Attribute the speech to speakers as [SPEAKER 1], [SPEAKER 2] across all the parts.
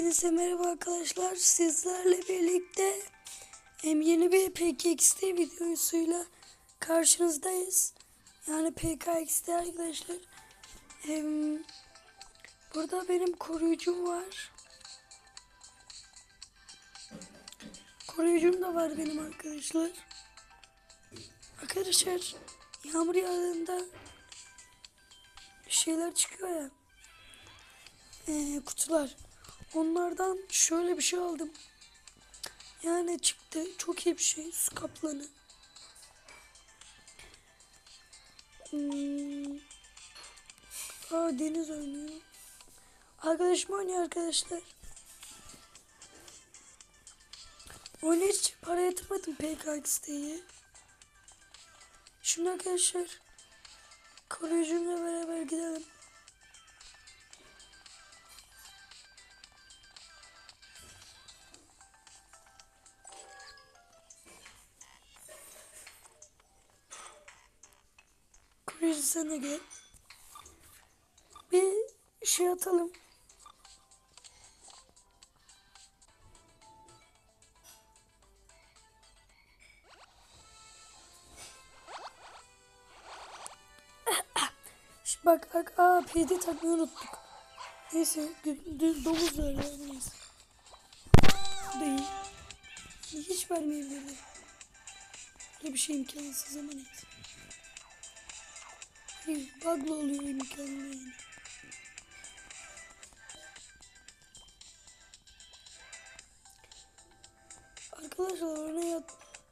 [SPEAKER 1] Hepinize merhaba arkadaşlar. Sizlerle birlikte hem yeni bir PKXD videosuyla karşınızdayız. Yani PKXD arkadaşlar. Burada benim koruyucum var. Koruyucum da var benim arkadaşlar. Arkadaşlar yağmur yağdığında şeyler çıkıyor ya. Ee, kutular. Onlardan şöyle bir şey aldım. Yani çıktı. Çok iyi bir şey. Su kaplanı. Hmm. Aa deniz oynuyor. Arkadaşım oynuyor arkadaşlar. Oyuna hiç para yatırmadım PKX'deyi. Şimdi arkadaşlar koruyucumla beraber gidelim. De gel. Bir şey atalım. Bak bak aa PD takmayı unuttuk. Neyse dü- düz domuz ver ya neyse. Değil. Hiç vermeyebilirim. Böyle bir şey imkansız ama neyse. Hayır, bug'la oluyor imkanlı. Arkadaşlar oraya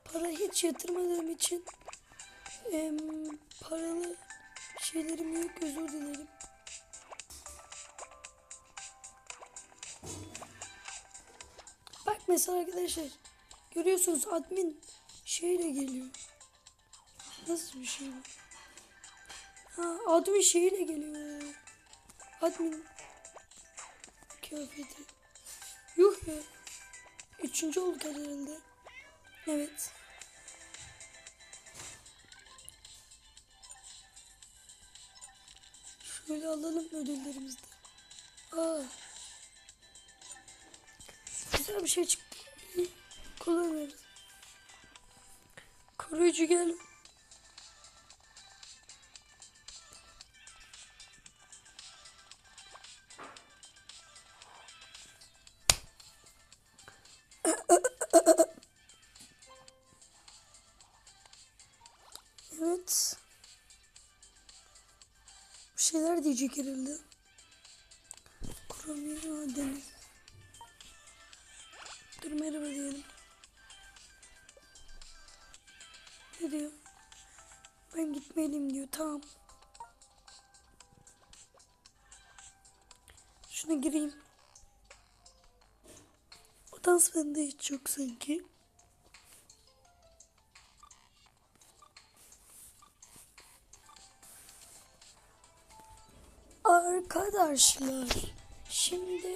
[SPEAKER 1] para hiç yatırmadığım için em, paralı şeylerim yok özür dilerim. Bak mesela arkadaşlar görüyorsunuz admin şeyle geliyor. Nasıl bir şey bu? Ha, admin şeyle geliyor. Admin kıyafeti. Yuh ya. Üçüncü olduk herhalde. Evet. Şöyle alalım ödüllerimizi de. Aa. Güzel bir şey çıktı. Kullanıyoruz. Koruyucu gel. Diyecek herhalde. Kuramıyor deniz. Dur merhaba diyelim. Ne diyor? Ben gitmeliyim diyor. Tamam. Şuna gireyim. O dans bende hiç yok sanki. Arkadaşlar şimdi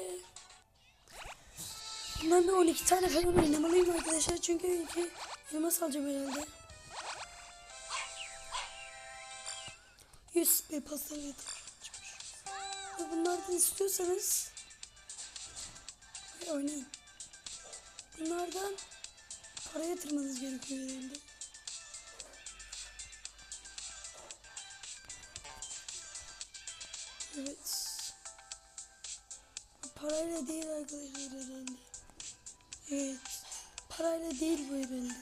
[SPEAKER 1] bundan bir 12 tane falan oynamalıyım arkadaşlar çünkü iki elmas alacağım herhalde. 100 bir pasta evet. Ve bunlardan istiyorsanız oynayın. Bunlardan para yatırmanız gerekiyor herhalde. Evet. Parayla değil arkadaşlar herhalde. Evet. Parayla değil bu herhalde.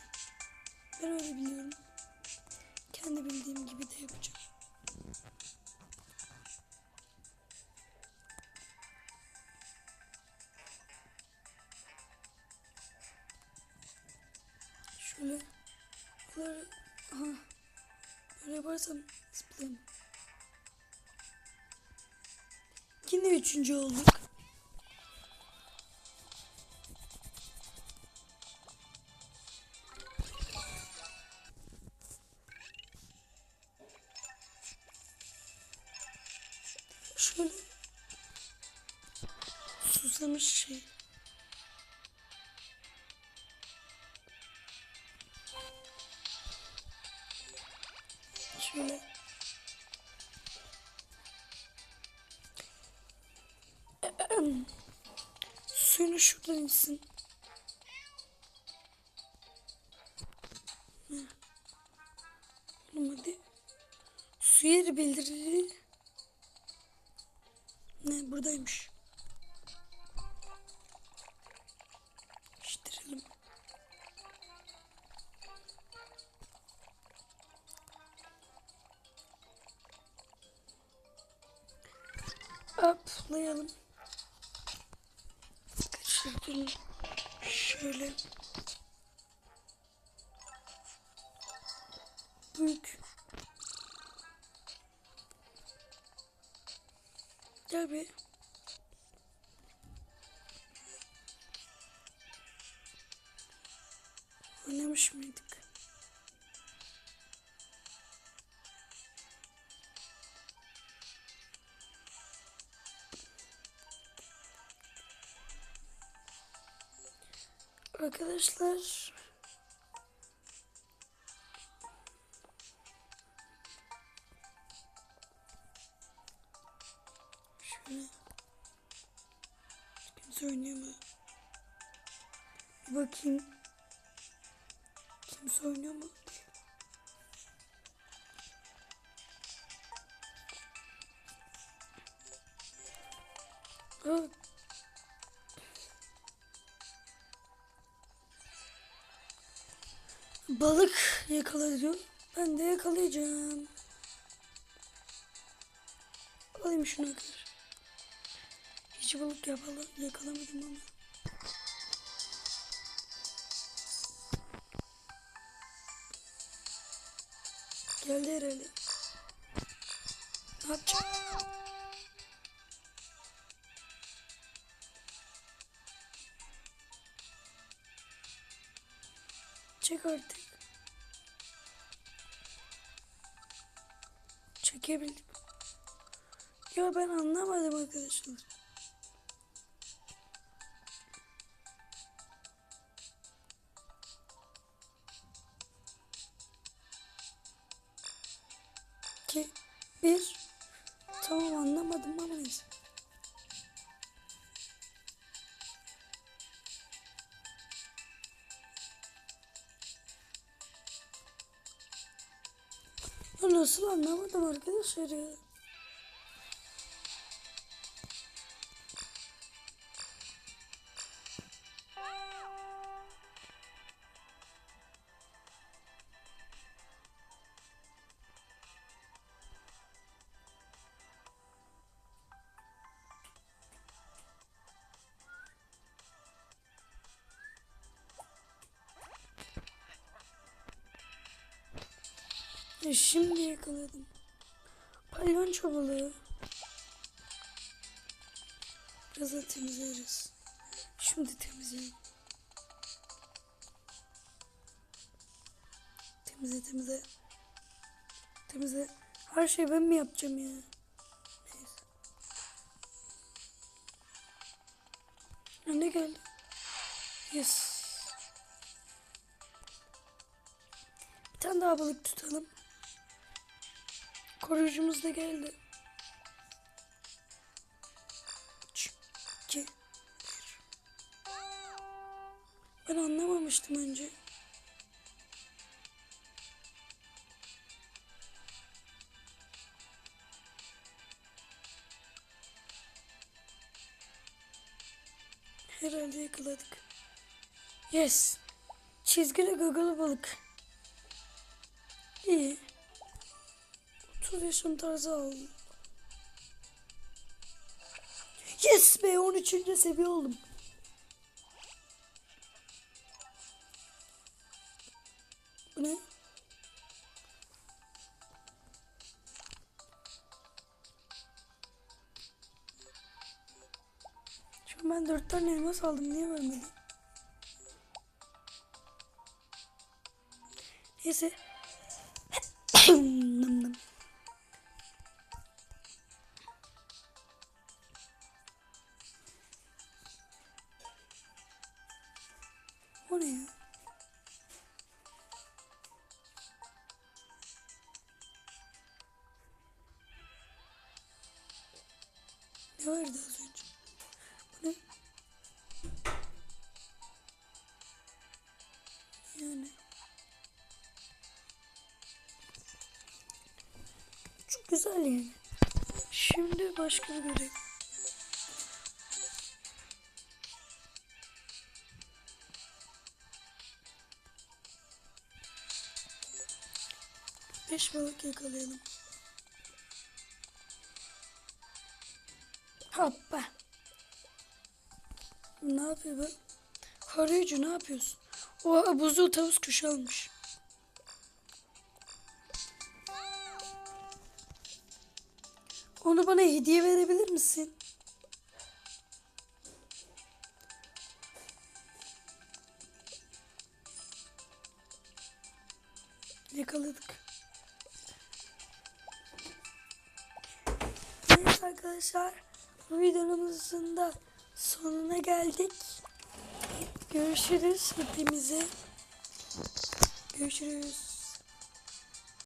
[SPEAKER 1] Ben öyle biliyorum. Kendi bildiğim gibi de yapacağım. Şöyle. Bunları... Aha. Böyle yaparsam zıplayayım. Yine üçüncü olduk. Şöyle susamış şey. Şöyle suyunu şuradan içsin. Hı. Oğlum hadi. Su yeri bildirili. Ne buradaymış. İştirelim. Atlayalım. Kaçırdım. Şöyle. Büyük. Gel Arkadaşlar Şöyle Kimse oynuyor mu? Bir bakayım Kimse oynuyor mu? Aa, Balık yakalıyor. Ben de yakalayacağım. Alayım şunu arkadaşlar. Hiç balık yapala, yakalamadım ama. Geldi herhalde. Ne yapacağım? Çek artık. Çekebildim. Ya ben anlamadım arkadaşlar. İki, bir. Nasıl anlamadım arkadaşlar ya. Ya şimdi yakaladım. Palyaço balığı. Birazdan temizleriz. Şimdi temizleyelim. Temizle temizle. Temizle. Her şeyi ben mi yapacağım ya? Neyse. Ya ne geldi? Yes. Bir tane daha balık tutalım. Koruyucumuz da geldi. Üç, iki, bir. Ben anlamamıştım önce. Herhalde yakaladık. Yes. Çizgili gagalı balık. İyi. 30 yaşın tarzı aldım. Yes be 13. seviye oldum. Bu ne? An ben 4 tane elmas aldım. Niye vermedi? Neyse. ne? Ne vardı az önce? Bu ne? Yani. Çok güzel yani. Şimdi başka bir görev. Beş balık yakalayalım. Hoppa. Ne yapıyor bu? Arayıcı ne yapıyorsun? O buzlu tavus kuşu almış. Onu bana hediye verebilir misin? Yakaladık. Arkadaşlar bu videomuzun da sonuna geldik. Görüşürüz hepimize. Görüşürüz.